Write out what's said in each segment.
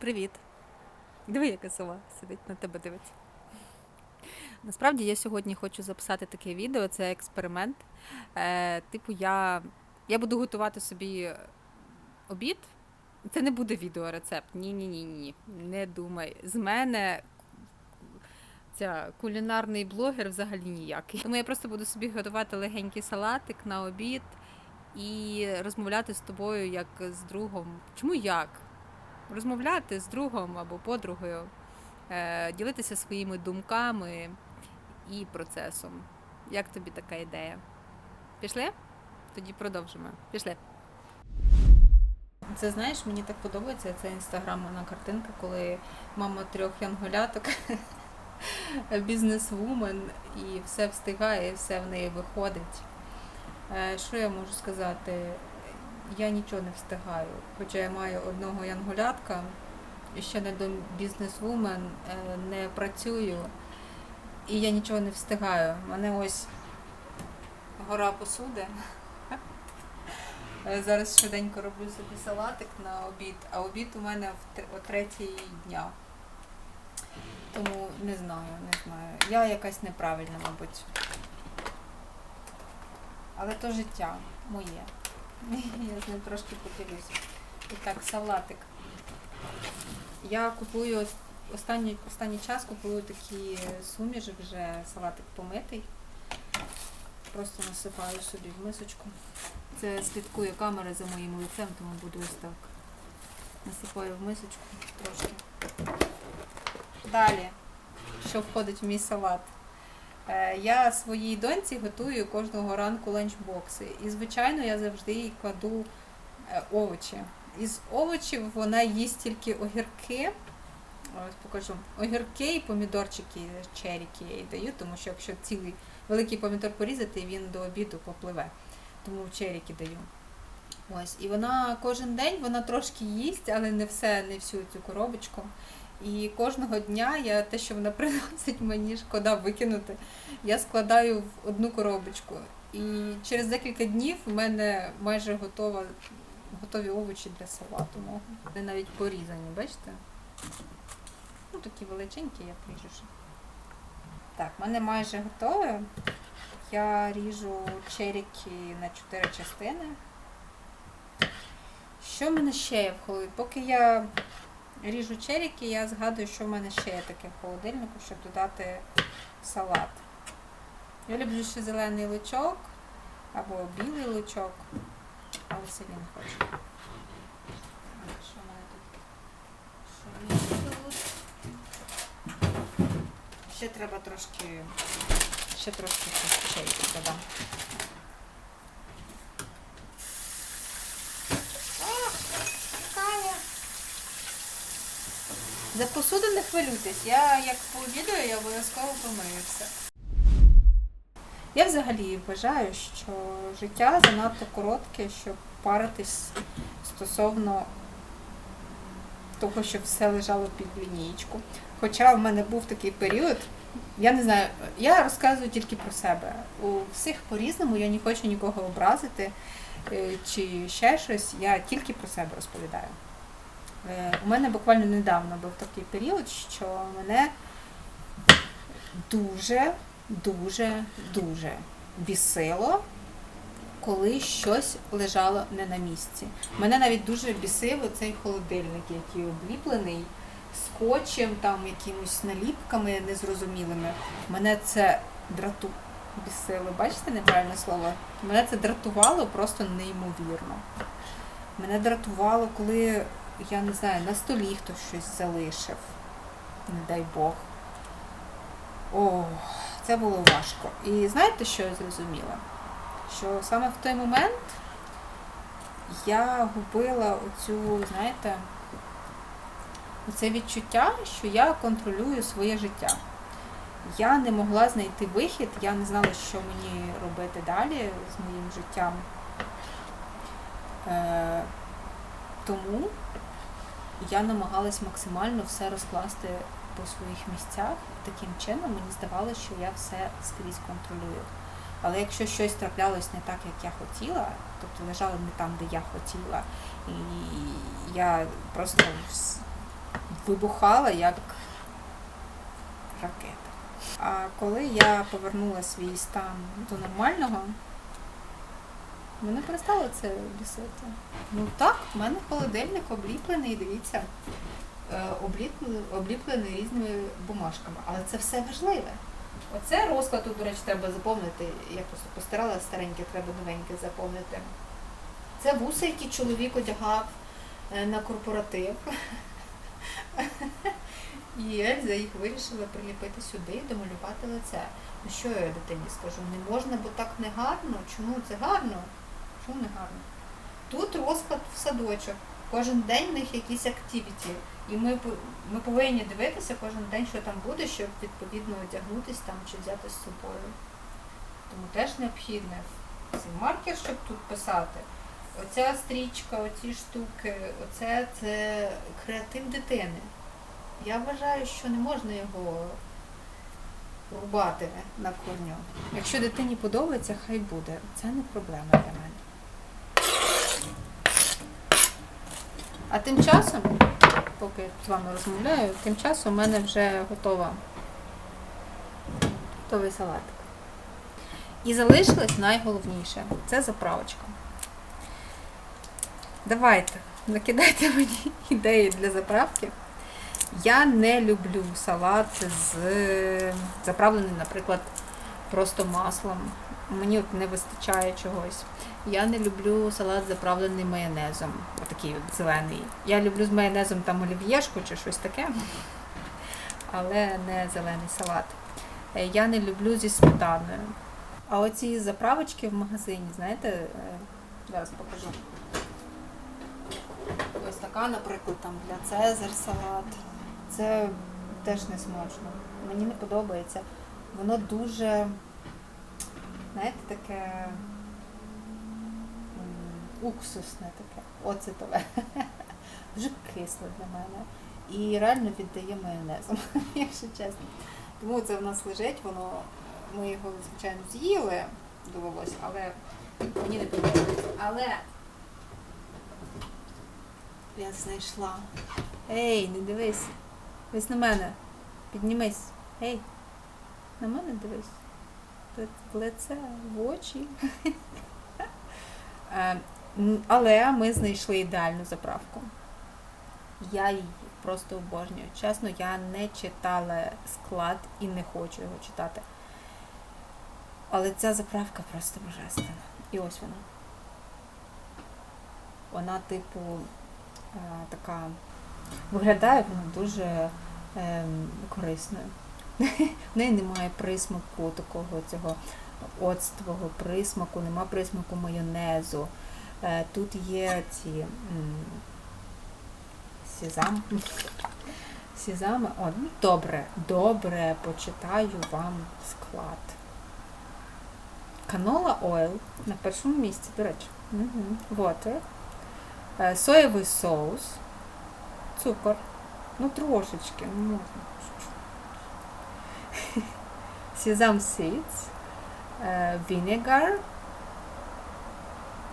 Привіт. Диви, яка сова сидить на тебе дивиться. Насправді я сьогодні хочу записати таке відео, це експеримент. Е, типу, я, я буду готувати собі обід. Це не буде відеорецепт. Ні, ні, ні, ні. Не думай. З мене ця кулінарний блогер взагалі ніякий. Тому я просто буду собі готувати легенький салатик на обід і розмовляти з тобою як з другом. Чому як? Розмовляти з другом або подругою, е, ділитися своїми думками і процесом. Як тобі така ідея? Пішли? Тоді продовжимо. Пішли. Це знаєш, мені так подобається ця інстаграмна картинка, коли мама трьох янголяток, бізнес-вумен, і все встигає, і все в неї виходить. Е, Що я можу сказати? Я нічого не встигаю. Хоча я маю одного янголятка, ще не до бізнес-вумен, е, не працюю, і я нічого не встигаю. У мене ось гора посуди. Е, Зараз швиденько роблю собі салатик на обід, а обід у мене о третій дня. Тому не знаю, не знаю. Я якась неправильна, мабуть. Але то життя моє. Я з ним трошки поділюся. І так, салатик. Я купую останній, останній час купую такі суміші, вже салатик помитий. Просто насипаю собі в мисочку. Це слідкує камера за моїм лицем, тому буду ось так. Насипаю в мисочку трошки. Далі, що входить в мій салат? Е, Я своїй доньці готую кожного ранку ланчбокси. І, звичайно, я завжди їй кладу е, овочі. Із овочів вона їсть тільки огірки. Ось покажу. Огірки і помідорчики, черіки я їй даю, тому що якщо цілий великий помідор порізати, він до обіду попливе. Тому черіки даю. Ось. І вона кожен день вона трошки їсть, але не все, не всю цю коробочку. І кожного дня я те, що вона приносить мені шкода викинути, я складаю в одну коробочку. І через декілька днів в мене майже готова, готові овочі для салату. Вони навіть порізані, бачите? Ну, такі величенькі, я ріжу. ще. Так, в мене майже готове. Я ріжу черіки на 4 частини. Що в мене ще є в холодильнику? Поки я ріжу черіки, я згадую, що в мене ще є таке в холодильнику, щоб додати салат. Я люблю ще зелений лучок або білий лучок, але сьогодні не хочу. Що в мене? Ще треба трошки, ще трошки черіки додам. За посуду не хвилюйтесь. Я як пообідаю, я обов'язково помию все. Я взагалі вважаю, що життя занадто коротке, щоб паритись стосовно того, щоб все лежало під лінієчку. Хоча в мене був такий період, я не знаю, я розказую тільки про себе. У всіх по-різному, я не хочу нікого образити е, чи ще щось, я тільки про себе розповідаю. Е, У мене буквально недавно був такий період, що мене дуже, дуже, дуже бісило, коли щось лежало не на місці. Мене навіть дуже бісив цей холодильник, який обліплений скотчем, там якимось наліпками незрозумілими. Мене це драту бісило. Бачите неправильне слово? Мене це дратувало просто неймовірно. Мене дратувало, коли я не знаю, на столі хтось щось залишив. Не дай Бог. О, це було важко. І знаєте, що я зрозуміла? Що саме в той момент я губила оцю, знаєте, оце відчуття, що я контролюю своє життя. Я не могла знайти вихід, я не знала, що мені робити далі з моїм життям. Е, тому я намагалась максимально все розкласти по своїх місцях. Таким чином мені здавалося, що я все скрізь контролюю. Але якщо щось траплялось не так, як я хотіла, тобто лежало не там, де я хотіла, і я просто вибухала як ракета. А коли я повернула свій стан до нормального, мене перестало це бісити. Ну так, в мене холодильник обліплений, дивіться, е, обліплений, різними бумажками. Але це все важливе. Оце розклад, тут, до речі, треба заповнити. Я просто постарала стареньке, треба новеньке заповнити. Це вуса, які чоловік одягав е, на корпоратив. І Ельза їх вирішила приліпити сюди і домалювати лице. Ну що я дитині скажу? Не можна, бо так не гарно. Чому це гарно? Чому не гарно? Тут розклад в садочок. Кожен день в них якісь активіті. І ми, ми повинні дивитися кожен день, що там буде, щоб відповідно одягнутись там чи взяти з собою. Тому теж необхідне цей маркер, щоб тут писати. Оця стрічка, оці штуки, оце це креатив дитини. Я вважаю, що не можна його рубати на корню. Якщо дитині подобається, хай буде. Це не проблема для мене. А тим часом, поки я з вами розмовляю, тим часом у мене вже готова готовий салатик. І залишилось найголовніше це заправочка. Давайте, накидайте мені ідеї для заправки. Я не люблю салат з заправлений, наприклад, просто маслом. Мені от не вистачає чогось. Я не люблю салат заправлений майонезом. Отакий от зелений. Я люблю з майонезом там олів'єшку чи щось таке, але не зелений салат. Е, Я не люблю зі сметаною. А оці заправочки в магазині, знаєте, е, зараз покажу. Ось така, наприклад, там для Цезар салат. Це теж не смачно. Мені не подобається. Воно дуже, знаєте, таке уксусне таке, оцетове. Дуже кисле для мене. І реально віддає майонезом, якщо чесно. Тому це в нас лежить, воно, ми його, звичайно, з'їли, довелось, але мені не подобається. Але я знайшла. Ей, не дивись. Дивись на мене. Піднімись. Ей. На мене дивись. В лице, в очі. Е, Але ми знайшли ідеальну заправку. Я її просто обожнюю. Чесно, я не читала склад і не хочу його читати. Але ця заправка просто божественна. І ось вона. Вона, типу, е, така виглядає вона дуже ем, корисною. В неї немає присмаку такого цього оцтового присмаку, нема присмаку майонезу. Е, Тут є ці м, сезам. Сезами. О, ну добре, добре, почитаю вам склад. Канола ойл на першому місці, до речі. Угу. Water. Е, Соєвий соус. Цукор. Ну трошечки, ну можна. Sesame seeds, е, vinegar,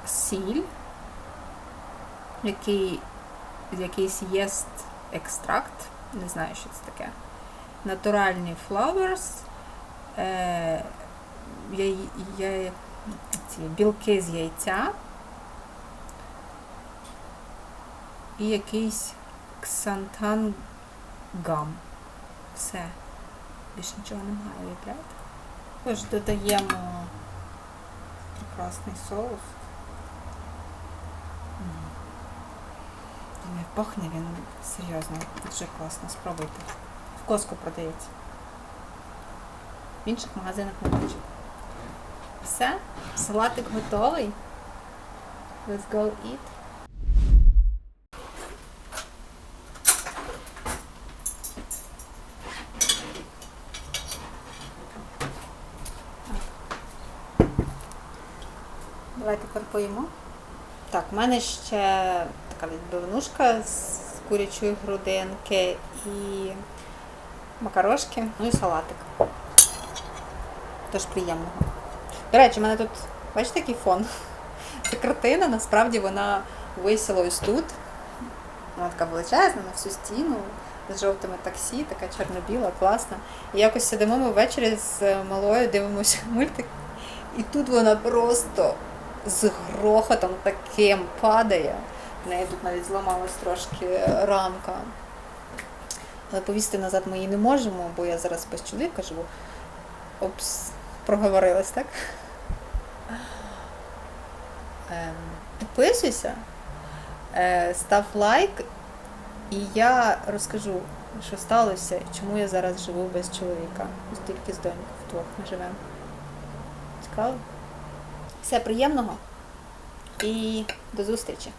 сіль, який, якийсь єст екстракт, не знаю, що це таке. Натуральні flowers, е, яй, яй, ці білки з яйця і якийсь ксантан гам. Все. Більше нічого немає, уявляєте? Тож додаємо прекрасний соус. Він пахне він серйозно, дуже класно. Спробуйте. В Коско продається. В інших магазинах не бачу. Все, салатик готовий. Let's go eat. Давай тепер поїмо. Так, в мене ще така відбивнушка з курячої грудинки і макарошки, ну і салатик. Тож приємного. До речі, в мене тут, бачите, який фон? Це картина, насправді вона висіла ось тут. Вона така величезна на всю стіну. з жовтими таксі, така чорно-біла, класна. І якось сидимо ми ввечері з малою, дивимося мультик, і тут вона просто з грохотом таким падає. В неї тут навіть зламалась трошки рамка. Але повісти назад ми її не можемо, бо я зараз без чоловіка живу. Опс, проговорилась, так? Ем, підписуйся, е, став лайк, і я розкажу, що сталося, і чому я зараз живу без чоловіка. Ось Тільки з донькою вдвох ми живемо. Цікаво? Все приємного і до зустрічі!